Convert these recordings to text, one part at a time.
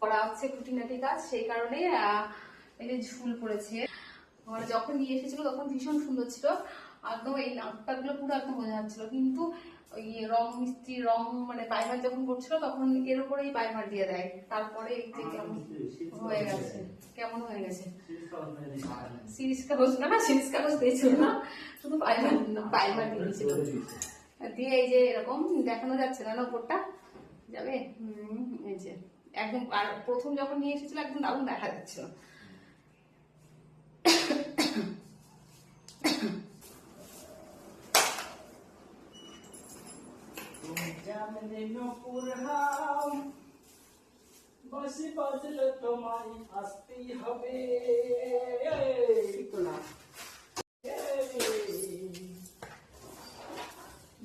করা হচ্ছে খুঁটিনাটি কাজ, সেই কারণে এই যে ঝুল পড়েছে। মানে যখন নিয়ে এসেছিল তখন ভীষণ সুন্দর ছিল। একদম এই নাকটাগুলো পুরো একদম বোঝা যাচ্ছিল। কিন্তু ওই রং মিস্ত্রি রং মানে প্রাইমার যখন করছিল তখন এর উপরেই প্রাইমার দিয়ে দেয়। তারপরে এই কেমন হয়ে গেছে, কেমন হয়ে গেছে। না না। শুধু প্রাইমার দিয়েছিল। দিয়ে এই যে এরকম দেখানো যাচ্ছে না উপরটা। যাবে? এই যে। একদম আর প্রথম যখন নিয়ে এসেছিল একদম দারুণ দেখা যাচ্ছিল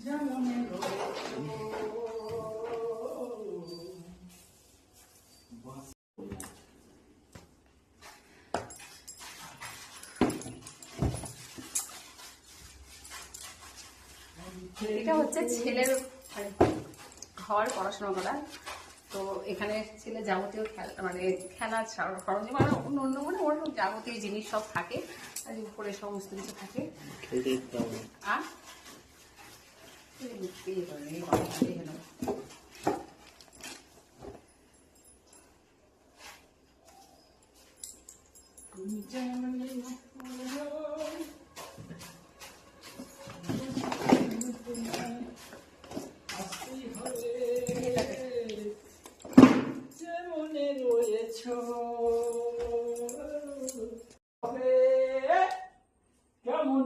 যেমন এটা হচ্ছে ছেলের মানে ঘর পড়াশোনা করা। তো এখানে ছেলে যাবতীয় খেলা মানে খেলার সর- সরঞ্জাম আর অন্য অন্য মানে ওর যাবতীয় জিনিস সব থাকে আর উপরে সমস্ত কিছু থাকে। আর? এই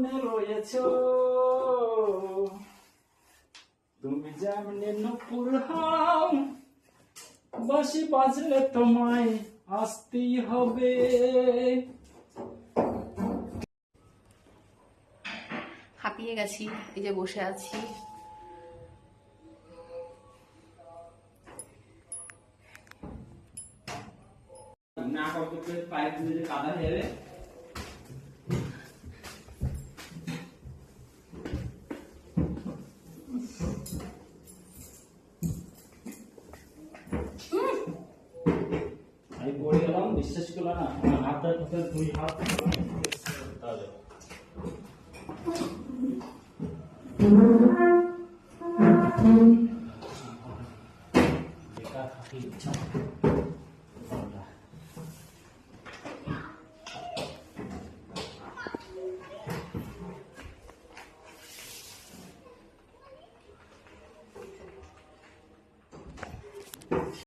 কেমনে রয়েছ তুমি যেমনে হাও বাসি বাজলে তোমায় আসতেই হবে হাঁপিয়ে গেছি, এই যে বসে আছি। না করতে পাইপ দিলে কাদা হয়ে যাবে আমি পড়ে গেলাম বিশ্বাস করলাম না আমার হাতের হাতে দুই হাত